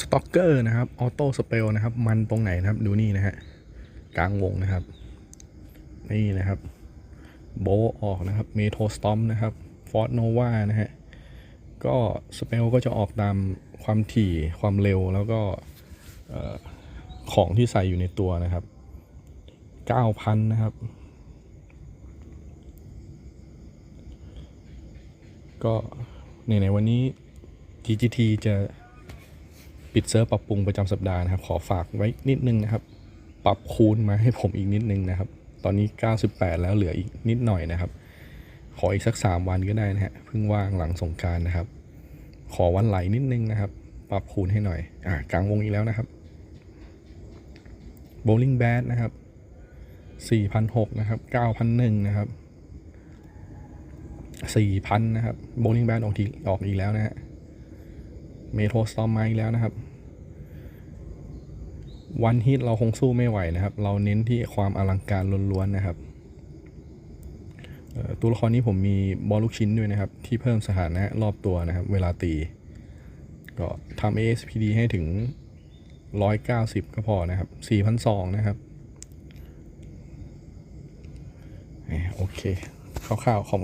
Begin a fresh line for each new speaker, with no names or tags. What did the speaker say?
สต็อกเกอร์นะครับออโต้สเปลนะครับ มันตรงไหนนะครับ ดูนี่นะฮะกลางวงนะครับ นี่นะครับ โบออกนะครับเมโทสตอมนะครับฟอร์ n โนวานะฮะก็สเปลก็จะออกตามความถี่ความเร็วแล้วก็ของที่ใส่อยู่ในตัวนะครับ9,000นะครับ ก็ในในวันนี้ TGT จะ ปิดเซิร์ฟปรับปรุงประจำสัปดาห์นะครับ ขอฝากไว้นิดนึงนะครับ ปรับคูณมาให้ผมอีกนิดนึงนะครับ ตอนนี้ 98 แล้วเหลืออีกนิดหน่อยนะครับ ขออีกสัก 3 วันก็ได้นะฮะเพิ่งว่างหลังสงการนะครับ ขอวันไหลนิดนึงนะครับ ปรับคูณให้หน่อยอ่ากลางวงอีกแล้วนะครับ Bowling Bad นะครับ4,600นะครับ9,100นะครับ4,000นะครับ Bowling Bad ออกทีออกอีกแล้วนะฮะเมโทรสตอมมาอีกแล้วนะครับ วันฮิตเราคงสู้ไม่ไหวนะครับ เราเน้นที่ความอลังการล้วนๆนะครับตัวละครนี้ผมมีบอลลูกชิ้นด้วยนะครับ ที่เพิ่มสถานะรอบตัวนะครับ เวลาตี ก็ทำ ASPD ให้ถึง 190 ก็พอนะครับ 4,200 นะครับ โอเคคร่าวๆขอบคุณ